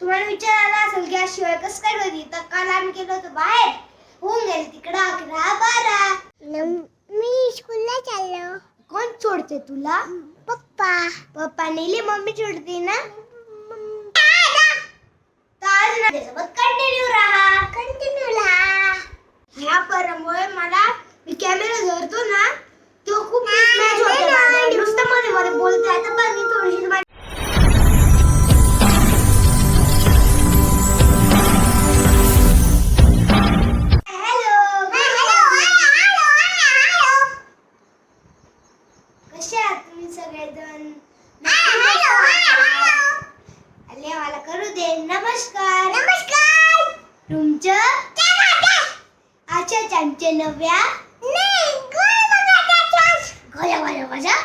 तुम्हाला विचार आला असेल गॅस शिवाय कसं काय घरी? तर काल आम्ही गेलो होतो बाहेर. होऊन गेले तिकडं अकरा बारा. मी स्कूलला चाललो. कोण सोडते तुला? पप्पा. पप्पा नेली मम्मी सोडते ना? तर आज ना त्याच्यासोबत कंटिन्यू राहा. कंटिन्यू राहा ह्या परमुळे मला मी कॅमेरा धरतो ना तो खूप मिसमॅच होते. नुसतं मध्ये मध्ये बोलते आता मी गया गया गया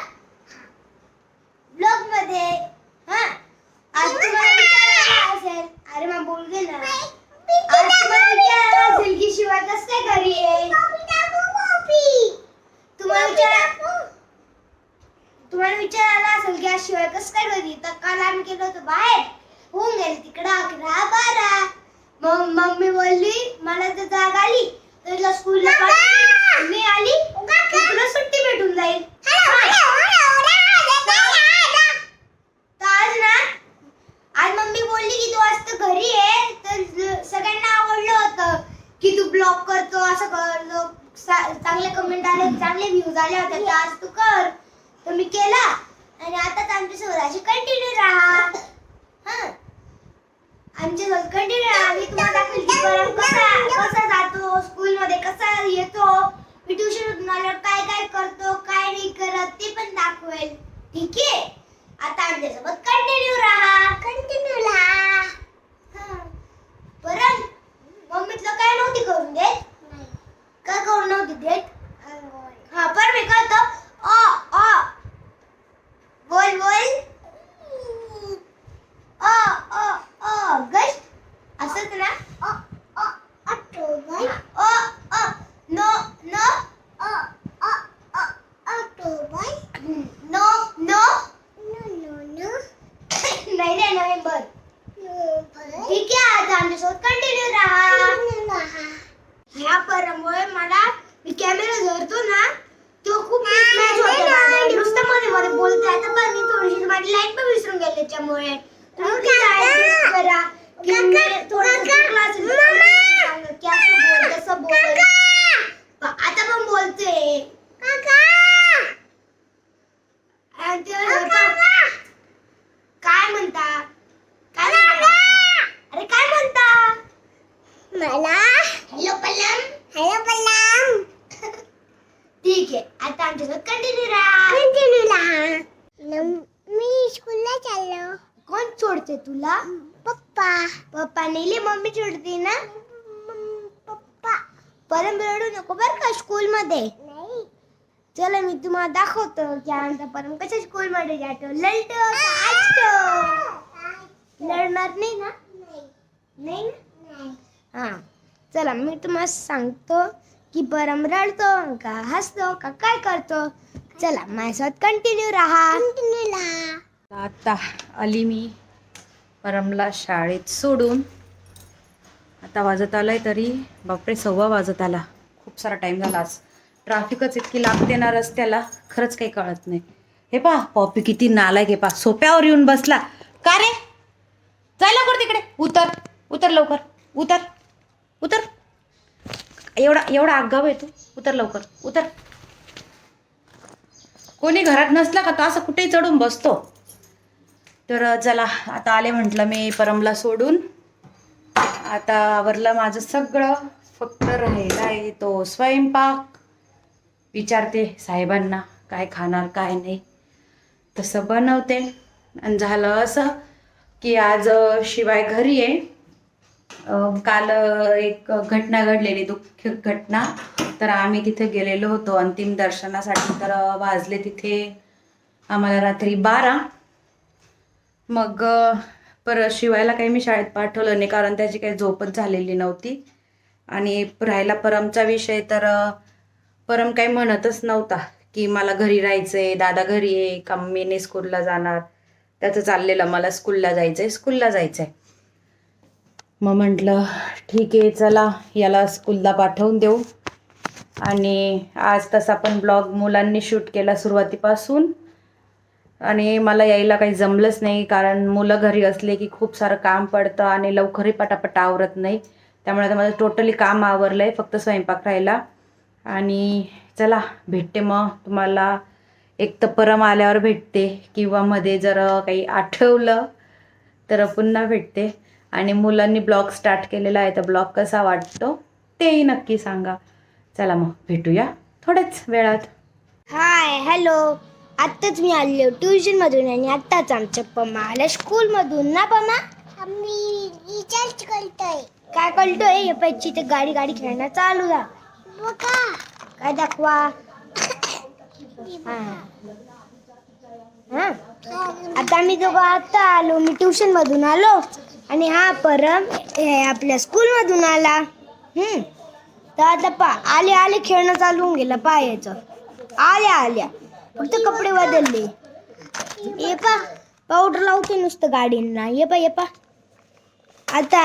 ब्लॉगमध्ये हा आज तुम्हाला विचारायला असेल अरे मग बोल गे ना आज तुम्हाला विचारायला असेल की शिवाय कसं काय घरी आहे तुम्हाला विचार तुम्हाला विचारायला असेल की आज शिवाय कसं काय घरी तर काल आम्ही गेलो होतो बाहेर होऊन गेले तिकडं अकरा बारा मग मम्मी बोलली मला तर जाग आली तर तुला स्कूलला पाठवली. मी आली तर तुला सुट्टी भेटून जाईल तर आज ना आज मम्मी बोलली की तू आज तर घरी आहे तर सगळ्यांना आवडलं होतं की तू ब्लॉग करतो असं करतो सा- चांगले कमेंट आले चांगले व्ह्यूज आले होते तर आज तू कर तर मी केला आणि आता आमच्यासोबत अशी कंटिन्यू राहा हा आमच्यासोबत कंटिन्यू राहा मी तुम्हाला दाखवेल की परम कसा कसा जातो स्कूल मध्ये कसा येतो मी ट्युशन आल्यावर काय काय करतो काय नाही करत ते पण दाखवेल ठीक आहे आता आमच्यासोबत कंटिन्यू राहा कंटिन्यू राहा हा. परम मम्मी तुला काय नव्हती करून देत काय करून नव्हती देत हा पर मी करतो अ अ बोल बोल अ अ ऑगस्ट असंच ना ऑक्टोबर अ अ no no October no no no no no नाही रे नोव्हेंबर नोव्हेंबर ठीक आहे आता आमच्यासोबत कंटिन्यू राहा कंटिन्यू राहा ह्या परमुळे मला मी कॅमेरा धरतो ना तो खूप मिसमॅच होते माझं. नुसतं मध्ये मध्ये बोलते आता पण मी थोडीशी माझी लाइट पण विसरून गेली त्याच्यामुळे तुम्ही please adjust करा की मी थोडंसं चुकलं असेल तर तुम्ही सांगा की असं बोल तसं बोल. प- आता पण बोलते. आणि ते पण- काय म्हणता? काय म्हणता? अरे काय म्हणता? मला हॅलो पल्लम हॅलो पल्लम ठीक आहे आता आमच्यासोबत कंटिन्यू राहा. कंटिन्यू राहा. नम- चाललो कोण सोडते तुला? पप्पा. पप्पा नेली मम्मी सोडते ना? पप्पा. परत रडू नको बरं का स्कूल मध्ये नाही. चला मी तुम्हाला दाखवतो की आमचा परम कशा स्कूल मध्ये जातो. लढतो लढणार नाही ना? नाही. ना? हा. चला मी तुम्हाला सांगतो की परम रडतो का हसतो का काय करतो? चला माझ्यासोबत कंटिन्यू राहा. कंटिन्यू राहा. आता आली मी परमला शाळेत सोडून. आता वाजत आलाय तरी बापरे सव्वा वाजत आला. खूप सारा टाईम झाला आज. ट्रॅफिकच इतकी लागते ना रस्त्याला खरंच काही कळत नाही. हे पा पॉपी किती नालायक हे पा सोप्यावर येऊन बसला. का रे? जाय लवकर तिकडे. उतर. उतर लवकर. उतर. उतर. एवढा एवढा आगाव आहे तू. उतर लवकर. उतर. कोणी घरात नसला का तो? असं कुठेही चढून बसतो. तर चला आता आले म्हटलं मी परमला सोडून. आता आवरलं माझं सगळं. फक्त राहिला आहे तो स्वयंपाक. विचारते साहेबांना काय खाणार काय नाही. तसं बनवते. आणि झालं असं की आज शिवाय घरी आहे. काल एक घटना घडलेली दुःख घटना. तर आम्ही तिथे गेलेलो होतो. अंतिम दर्शनासाठी तर वाजले तिथे आम्हाला रात्री बारा. मग परत शिवायला काही मी शाळेत पाठवलं नाही कारण त्याची काही झोपच झालेली नव्हती. आणि राहिला परमचा विषय तर परम काही म्हणतच नव्हता की मला घरी राहायचं आहे दादा घरी आहे का मी नाही स्कूलला जाणार? त्याचं चाललेलं मला स्कूलला जायचं आहे स्कूलला जायचं आहे मग म्हटलं ठीक आहे चला याला स्कूलला पाठवून देऊ. आणि आज तसा पण ब्लॉग मुलांनी शूट केला सुरुवातीपासून. आणि मला यायला काही जमलंच नाही कारण मुलं घरी असले की खूप सारं काम पडतं आणि लवकरही पटापट आवरत नाही. त्यामुळे आता माझं टोटली काम आवरलं आहे फक्त स्वयंपाक राहिला. आणि चला भेटते मग. तुम्हाला एक तर परम आल्यावर भेटते किंवा मध्ये जर काही आठवलं तर पुन्हा भेटते. आणि मुलांनी ब्लॉग स्टार्ट केलेला आहे तर ब्लॉग कसा वाटतो तेही नक्की सांगा. चला मग भेटूया थोड्याच वेळात. हाय हॅलो आत्ताच मी आलो ट्युशन मधून आणि आत्ताच आमच्या पम्मा आल्या. स्कूल मधून ना पम्मा? आम्ही रिचार्ज करतोय. काय कळतोय हे पैची ते गाडी गाडी खेळणं चालू जा बघा. काय दाखवा? हा. हा. आता आम्ही दोघं आता आलो. मी ट्युशन मधून आलो आणि हा परम हे आपल्या स्कूल मधून आला. हम्म. तर आता पा आले आले खेळणं चालू होऊन गेलं पायाचं. आल्या आल्या. फक्त कपडे बदलले. ये पा पावडर लावते नुसतं गाडींना. ये पा ये पा. आता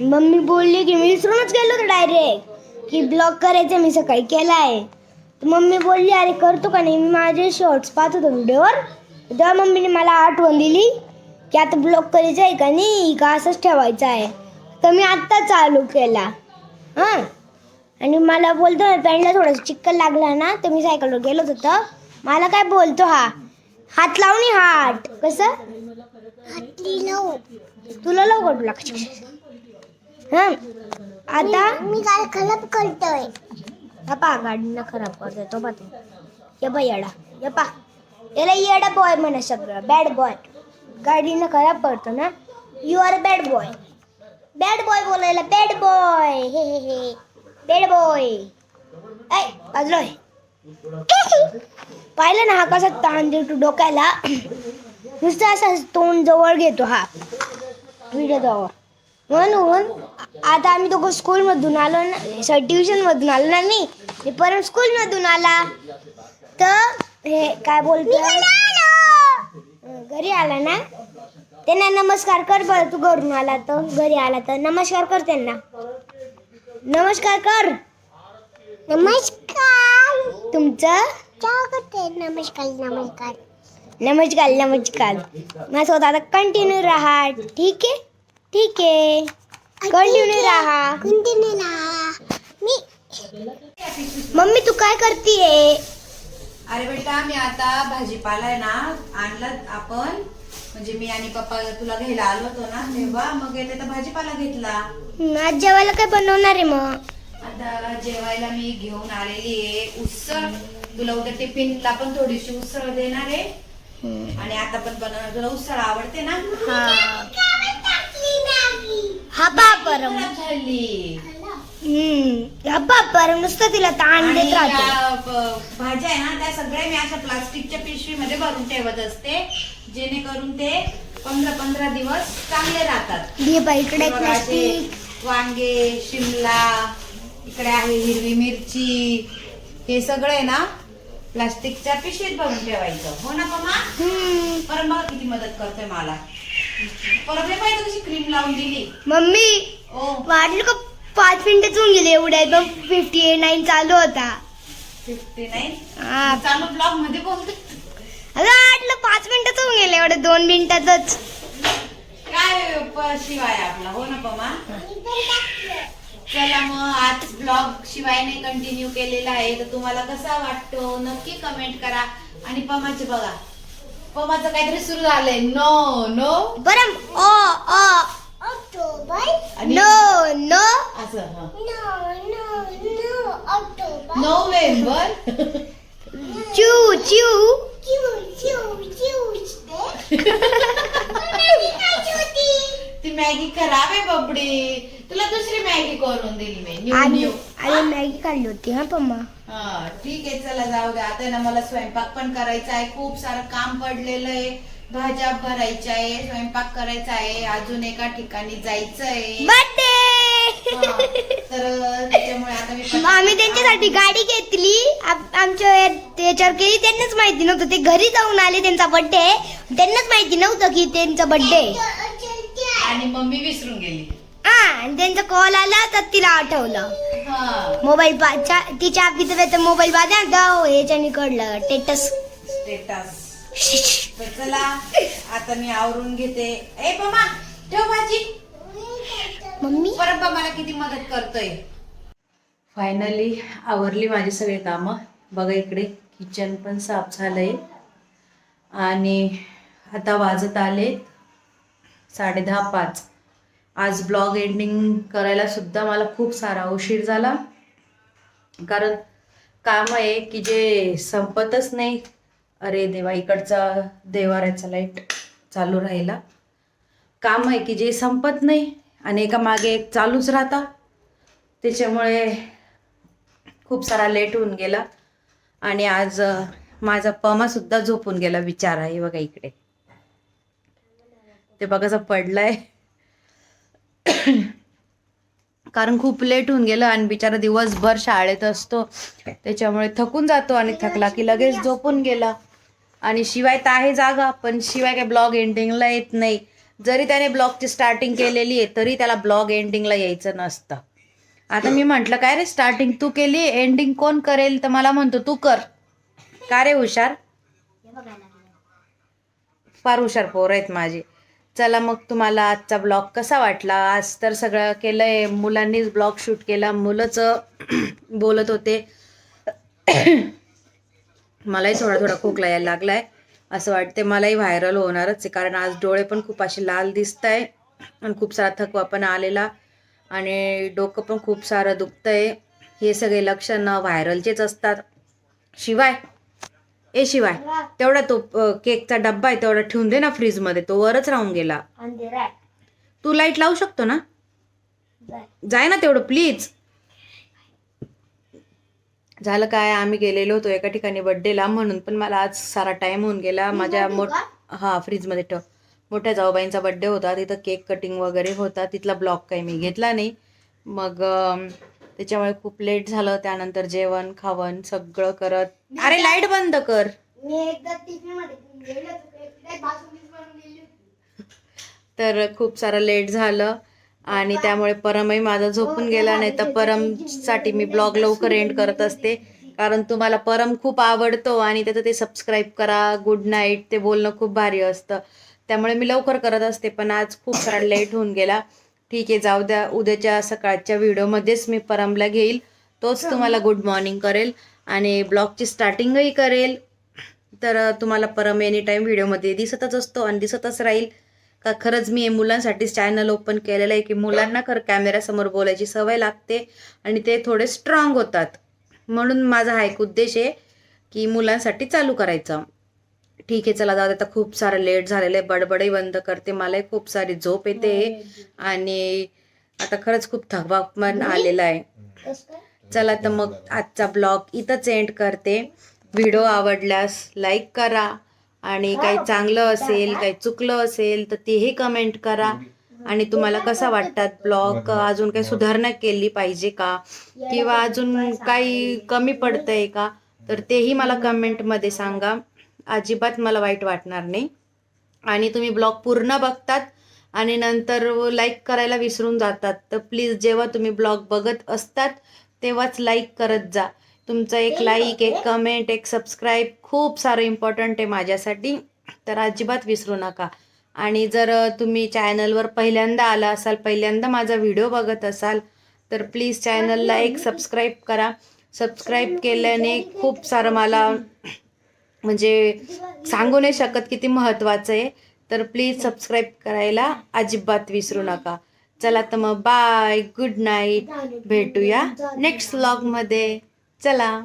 मम्मी बोलली की मी विसरूनच गेलो होतो डायरेक्ट की ब्लॉग करायचं मी सकाळी केलाय. तर मम्मी बोलली अरे करतो का नाही? मी माझे शॉर्ट्स पाहत होतो व्हिडिओवर तेव्हा मम्मीने मला आठवण दिली की आता ब्लॉग करायचं आहे का नाही? का असंच ठेवायचं आहे? तर मी आत्ताच चालू केला. हां? आणि मला बोलतो पॅन्टला थोडंसं चिक्कल लागला ना तर मी सायकलवर गेलो होतं मला काय बोलतो हा? हात लावणी हात. कसं? तुला लवकर तुला हां? आता? मी काय खराब करतोय? हा पा गाडीनं खराब करतोय तो पा तू. ये बा येडा. ये पा. याला येडा बॉय म्हणा सगळं बॅड बॉय गाडीनं खराब करतो ना you are bad boy bad boy बोलायला बॅड बॉय हे हे हे. बॅड बॉय ऐ वाजलोय पाहिलं ना हा कसा ताण देतो डोक्याला? नुसतं असं तोंड जवळ घेतो हा. व्हिडिओ जवळ. म्हणून आता आम्ही दोघं स्कूलमधून आलो ना सॉरी ट्युशनमधून आलो ना मी. मी परत स्कूलमधून आला. तर हे काय बोलतो घरी आला ना? त्यांना नमस्कार कर बरं तू घरून आला तर. घरी आला तर. नमस्कार कर त्यांना. नमस्कार कर. नमस्कार. तुमचं? काय करते नमस्कार नमस्कार. नमस्कार नमस्कार. माझ्यासोबत आता कंटिन्यू राहा. ठीक आहे? ठीक आहे. कंटिन्यू राहा. कंटिन्यू राहा. मी मम्मी तू काय करतीये? अरे बेटा मी आता भाजीपाला आहे ना आणला आपण. म्हणजे मी आणि पप्पा तुला घ्यायला आलो होतो ना तेव्हा मग येते तर भाजीपाला घेतला. आज जेवायला काय बनवणार आहे मग? आता जेवायला मी घेऊन आलेली आहे. उसळ. तुला उद्या टिफिनला पण थोडीशी उसळ देणार आहे. आणि आता पण बनवणार. तुला उसळ आवडते ना? हा. खराब झाली हम्म. हा नुसतं तिला ताण आणि देत राहतो. या, ब- भाज्या आहे ना त्या सगळ्या मी अशा प्लास्टिकच्या पिशवीमध्ये भरून ठेवत असते. जेणेकरून ते पंधरा पंधरा दिवस चांगले राहतात. वांगे शिमला इकडे आहे हिरवी मिरची. हे सगळे ना प्लास्टिकच्या पिशवीत भरून ठेवायचं. हो ना पमा? हम्म. परत बघा किती मदत करते मला. परत पाहिजे कशी क्रीम लावून दिली. मम्मी ओ. वाटलं का? पाच मिनिटं होऊन गेले एवढ्या पण फिफ्टी एट नाईन चालू होता. Fifty nine. चालू ब्लॉगमध्ये बोलते. अगं वाटलं पाच मिनिटच होऊन गेले एवढे दोन मिनिटातच. काय प- शिवाय आपला? हो ना पमा? चला मग आज ब्लॉग शिवायने कंटिन्यू केलेला आहे. तर तुम्हाला कसा वाटतो? नक्की कमेंट करा. आणि पमाचे बघा. पमाचं काहीतरी सुरू झालंय. नो नो बरं ओ ओ ऑक्टोबर? नो नो असं हं. No no no October? November. चू चू चिव चिव चिव ती मॅगी खराब आहे बबडी. तुला दुसरी मॅगी करून दिली मी. न्यू आणि न्यू आणि मॅगी काढली होती हा पम्मा? हा ठीक आहे चला जाऊ दे आता ना मला स्वयंपाक पण करायचा आहे. खूप सारं काम पडलेलं आहे. भाज्या भरायच्या आहे स्वयंपाक करायचा आहे. अजून एका ठिकाणी जायचं आहे. बर्थडे तर त्याच्यामुळे आता मी आम्ही त्यांच्यासाठी गाडी घेतली. आम- आमच्या याच्यावर केली त्यांनाच माहिती नव्हतं. ते घरी जाऊन आले त्यांचा बर्थडे त्यांनाच माहिती नव्हतं की त्यांचा बर्थडे आणि आणि मम्मी विसरून गेली. हा आणि त्यांचा कॉल आला तर तिला आठवलं. हा. मोबाईल ती चाबी तर मोबाईल पाहते ना तर ह्याच्याने कळलं टेटस स्टेटस तर चला आता मी आवरून घेते. ए ठेव भाजी. मम्मी? परत मला किती मदत करतोय? फायनली आवरली माझी सगळी कामं. बघा इकडे. किचन पण साफ झालं आहे आणि आता वाजत आले साडेदहा पाच. आज ब्लॉग एंडिंग करायला सुद्धा मला खूप सारा उशीर झाला. कारण काम आहे की जे संपतच नाही. अरे देवा इकडचा देवाऱ्याचा लाइट चालू राहिला. काम आहे की जे संपत नाही आणि एका मागे एक चालूच राहता. त्याच्यामुळे खूप सारा लेट होऊन गेला. आणि आज माझा माझा पमासुद्धा झोपून गेला विचार आहे बघा इकडे. ते बघा असं पडलाय. कारण खूप लेट होऊन गेलं आणि बिचारा दिवसभर शाळेत असतो. त्याच्यामुळे थकून जातो आणि थकला की लगेच झोपून गेला. आणि शिवाय तर आहे जागा पण शिवाय काय ब्लॉग एंडिंगला येत नाही. जरी त्याने ब्लॉगची स्टार्टिंग केलेली आहे तरी त्याला ब्लॉग एंडिंगला यायचं नसतं. आता मी म्हटलं काय रे स्टार्टिंग तू केली एंडिंग कोण करेल? तर मला म्हणतो तू कर. का रे हुशार? फार हुशार पोर आहेत माझे. चला मग तुम्हाला आजचा ब्लॉग कसा वाटला? आज तर सगळं केलंय. मुलांनीच ब्लॉग शूट केला. मुलंच बोलत होते. मलाही थोडा थोडा खोकला यायला लागलाय. असं वाटते मलाही व्हायरल होणारच आहे. कारण आज डोळे पण खूप असे लाल दिसत आहे आणि खूप सारा थकवा पण आलेला. आणि डोकं पण खूप सारं दुखतंय. हे सगळे लक्षणं व्हायरलचेच असतात. शिवाय ए शिवाय तेवढा तो केकचा डब्बा आहे तेवढा ठेवून दे ना फ्रीजमध्ये तो वरच राहून गेला. तू लाइट लावू शकतो ना? जाय. ना तेवढं प्लीज. झालं काय आम्ही गेलेलो होतो एका ठिकाणी बड्डेला म्हणून पण मला आज सारा टाइम होऊन गेला. माझ्या मोठ हा फ्रीजमध्ये ठेव. मोठ्या जाऊबाईंचा बड्डे होता. तिथं केक कटिंग वगैरे होता. तिथला ब्लॉग काही मी घेतला नाही. मग त्याच्यामुळे खूप लेट झालं. त्यानंतर जेवण खावण सगळं करत. अरे लाइट बंद कर. तर खूप सारं लेट झालं. आणि त्यामुळे परमही माझा झोपून गेला नाही तर परमसाठी मी ब्लॉग लवकर एंड करत असते. कारण तुम्हाला परम खूप आवडतो आणि त्याचं ते सबस्क्राईब करा. गुड नाईट ते बोलणं खूप भारी असतं. त्यामुळे मी लवकर करत असते पण आज खूप सारा लेट होऊन गेला. ठीक आहे जाऊ द्या. उद्याच्या सकाळच्या व्हिडिओमध्येच मी परमला घेईल. तोच तुम्हाला गुड मॉर्निंग करेल आणि ब्लॉगची स्टार्टिंगही करेल. तर तुम्हाला परम एनी टाईम व्हिडिओमध्ये दिसतच असतो आणि दिसतच राहील. का खरंच मी मुलांसाठीच चॅनल ओपन केलेलं आहे की मुलांना खरं कॅमेऱ्यासमोर बोलायची सवय लागते आणि ते थोडे स्ट्रॉंग होतात. म्हणून माझा हा एक उद्देश आहे की मुलांसाठी चालू करायचं. ठीक आहे चला जाऊ आता खूप सारं लेट झालेलं आहे बडबडही बंद करते मलाही खूप सारी झोप येते. आणि आता खरंच खूप थकवा पण आलेला आहे? चला तर मग आजचा ब्लॉग इथंच एंड करते. व्हिडिओ आवडल्यास लाईक करा. आणि काही चांगलं असेल काही चुकलं असेल तर तेही कमेंट करा. आणि तुम्हाला कसा वाटतात ब्लॉग अजून काही सुधारणा केली पाहिजे का? किंवा अजून काही कमी पडतंय का? तर तेही मला कमेंटमध्ये सांगा. अजिबात मला वाईट वाटणार नाही. आणि तुम्ही ब्लॉग पूर्ण बघतात आणि नंतर लाईक करायला विसरून जातात. तर प्लीज जेव्हा तुम्ही ब्लॉग बघत असतात तेव्हाच लाईक करत जा. तुमचं एक लाईक एक कमेंट एक सबस्क्राईब खूप सारं इम्पॉर्टंट आहे माझ्यासाठी. तर अजिबात विसरू नका. आणि जर तुम्ही चॅनलवर पहिल्यांदा आला असाल पहिल्यांदा माझा व्हिडिओ बघत असाल तर प्लीज चॅनलला एक सबस्क्राईब करा. सबस्क्राईब केल्याने खूप सारं मला म्हणजे सांगू नाही शकत किती महत्त्वाचं आहे. तर प्लीज सबस्क्राईब करायला अजिबात विसरू नका. चला तर मग बाय गुड नाईट भेटूया नेक्स्ट व्लॉगमध्ये चला.